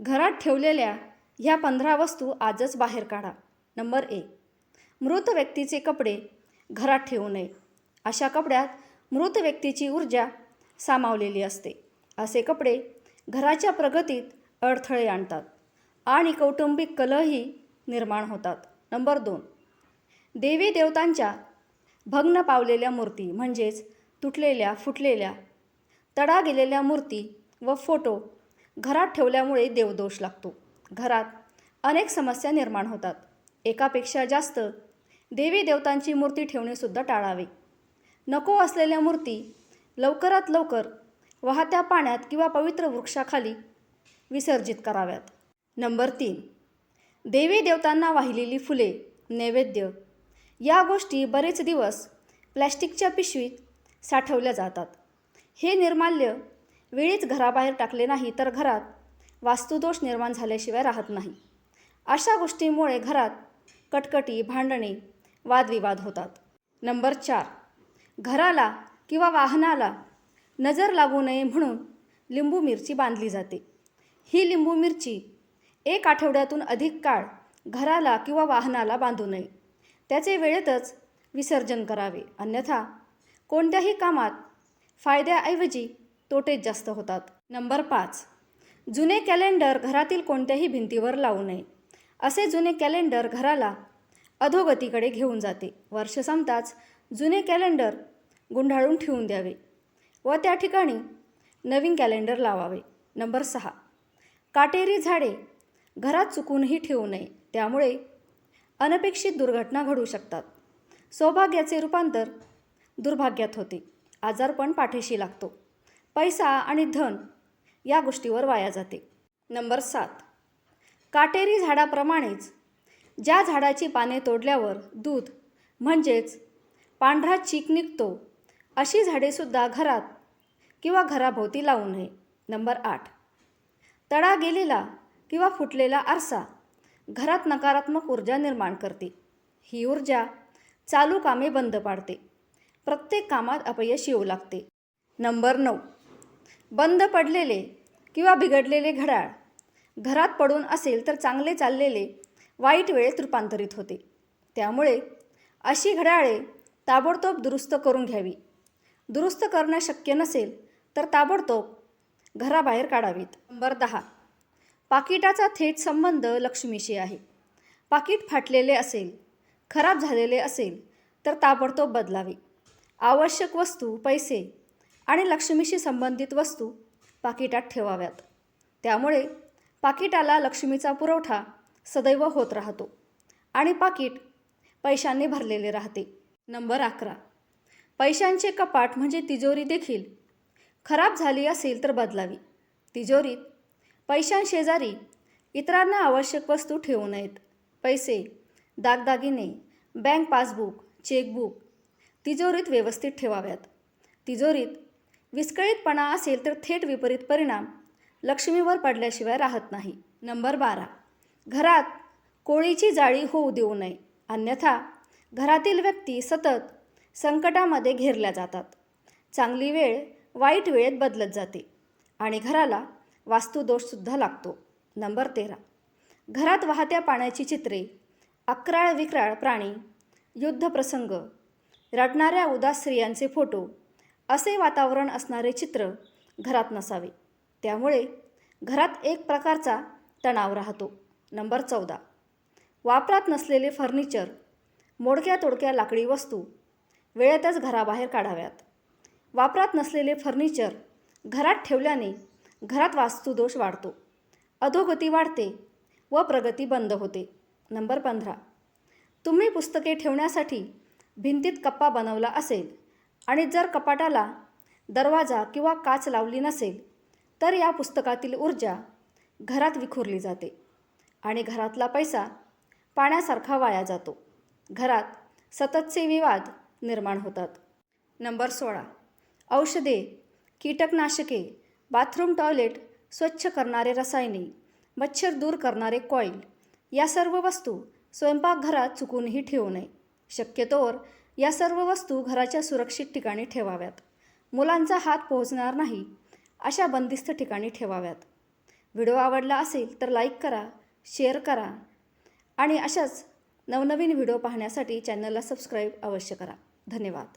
घरात ठेवलेल्या ह्या पंधरा वस्तू आजच बाहेर काढा. नंबर एक मृत व्यक्तीचे कपडे घरात ठेवू नये. अशा कपड्यात मृत व्यक्तीची ऊर्जा सामावलेली असते. असे कपडे घराच्या प्रगतीत अडथळे आणतात आणि कौटुंबिक कलही निर्माण होतात. नंबर दोन देवी देवतांच्या भग्न पावलेल्या मूर्ती म्हणजेच तुटलेल्या फुटलेल्या तडा गेलेल्या मूर्ती व फोटो घरात ठेवल्यामुळे देवदोष लागतो. घरात अनेक समस्या निर्माण होतात. एकापेक्षा जास्त देवी देवतांची मूर्ती ठेवणेसुद्धा टाळावे. नको असलेल्या मूर्ती लवकरात लवकर वाहत्या पाण्यात किंवा पवित्र वृक्षाखाली विसर्जित कराव्यात. नंबर तीन. देवी देवतांना वाहिलेली फुले नैवेद्य या गोष्टी बरेच दिवस प्लॅस्टिकच्या पिशवीत साठवल्या जातात. हे निर्माल्य वेळीच घराबाहेर टाकले नाही तर घरात वास्तुदोष निर्माण झाल्याशिवाय राहत नाही. अशा गोष्टींमुळे घरात कटकटी भांडणे वादविवाद होतात. नंबर चार. घराला किंवा वाहनाला नजर लागू नये म्हणून लिंबू मिरची बांधली जाते. ही लिंबू मिरची एक आठवड्यातून अधिक काळ घराला किंवा वाहनाला बांधू नये. त्याचे वेळेतच विसर्जन करावे. अन्यथा कोणत्याही कामात फायद्याऐवजी तोटेच जास्त होतात. नंबर पाच. जुने कॅलेंडर घरातील कोणत्याही भिंतीवर लावू नये. असे जुने कॅलेंडर घराला अधोगतीकडे घेऊन जाते. वर्ष संपताच जुने कॅलेंडर गुंडाळून ठेवून द्यावे व त्या ठिकाणी नवीन कॅलेंडर लावावे. नंबर सहा. काटेरी झाडे घरात चुकूनही ठेवू नये. त्यामुळे अनपेक्षित दुर्घटना घडू शकतात. सौभाग्याचे रूपांतर दुर्भाग्यात होते. आजारपण पाठीशी लागतो. पैसा आणि धन या गोष्टीवर वाया जाते. नंबर सात. काटेरी झाडाप्रमाणेच ज्या झाडाची पाने तोडल्यावर दूध म्हणजेच पांढरा चीक निघतो अशी झाडेसुद्धा घरात किंवा घराभोवती लावू नये. नंबर आठ. तडा गेलेला किंवा फुटलेला आरसा घरात नकारात्मक ऊर्जा निर्माण करते. ही ऊर्जा चालू कामे बंद पाडते. प्रत्येक कामात अपयश येऊ लागते. नंबर नऊ. बंद पडलेले किंवा बिघडलेले घड्याळ. घरात पडून असेल तर चांगले चाललेले वाईट वेळेत रूपांतरित होते. त्यामुळे अशी घड्याळे ताबडतोब दुरुस्त करून घ्यावी. दुरुस्त करणं शक्य नसेल तर ताबडतोब घराबाहेर काढावीत. नंबर दहा. पाकिटाचा थेट संबंध लक्ष्मीशी आहे. पाकिट फाटलेले असेल खराब झालेले असेल तर ताबडतोब बदलावे. आवश्यक वस्तू पैसे आणि लक्ष्मीशी संबंधित वस्तू पाकिटात ठेवाव्यात. त्यामुळे पाकिटाला लक्ष्मीचा पुरवठा सदैव होत राहतो आणि पाकिट पैशांनी भरलेले राहते. नंबर अकरा. पैशांचे कपाट म्हणजे तिजोरी देखील. खराब झाली असेल तर बदलावी. तिजोरीत पैशांशेजारी इतरांना आवश्यक वस्तू ठेवू नयेत. पैसे दागदागिने बँक पासबुक चेकबुक तिजोरीत व्यवस्थित ठेवाव्यात. तिजोरीत विस्कळीतपणा असेल तर थेट विपरीत परिणाम. लक्ष्मीवर पडल्याशिवाय राहत नाही. नंबर बारा. घरात कोळीची जाळी होऊ देऊ नये. अन्यथा घरातील व्यक्ती सतत संकटामध्ये घेरल्या जातात. चांगली वेळ वाईट वेळेत बदलत जाते आणि घराला वास्तुदोषसुद्धा लागतो. नंबर तेरा. घरात वाहत्या पाण्याची चित्रे अक्राळ विक्राळ प्राणी युद्धप्रसंग रटणाऱ्या उदास स्त्रियांचे फोटो असे वातावरण असणारे चित्र घरात नसावे. त्यामुळे घरात एक प्रकारचा तणाव राहतो. नंबर चौदा. वापरात नसलेले फर्निचर मोडक्या तोडक्या लाकडी वस्तू वेळेतच घराबाहेर काढाव्यात. वापरात नसलेले फर्निचर घरात ठेवल्याने घरात वास्तुदोष वाढतो. अधोगती वाढते व प्रगती बंद होते. नंबर पंधरा. तुम्ही पुस्तके ठेवण्यासाठी भिंतीत कप्पा बनवला असेल आणि जर कपाटाला दरवाजा किंवा काच लावली नसेल तर या पुस्तकातील ऊर्जा घरात विखुरली जाते आणि घरातला पैसा पाण्यासारखा वाया जातो. घरात सततचे विवाद निर्माण होतात. नंबर सोळा. औषधे कीटकनाशके बाथरूम टॉयलेट स्वच्छ करणारे रसायने मच्छर दूर करणारे कॉईल या सर्व वस्तू स्वयंपाकघरात चुकूनही ठेवू नये. शक्यतोवर या सर्व वस्तू घराच्या सुरक्षित ठिकाणी ठेवाव्यात. मुलांचा हात पोहोचणार नाही अशा बंदिस्त ठिकाणी ठेवाव्यात. व्हिडिओ आवडला असेल तर लाईक करा शेअर करा आणि अशाच नवनवीन व्हिडिओ पाहण्यासाठी चॅनलला सबस्क्राईब अवश्य करा. धन्यवाद.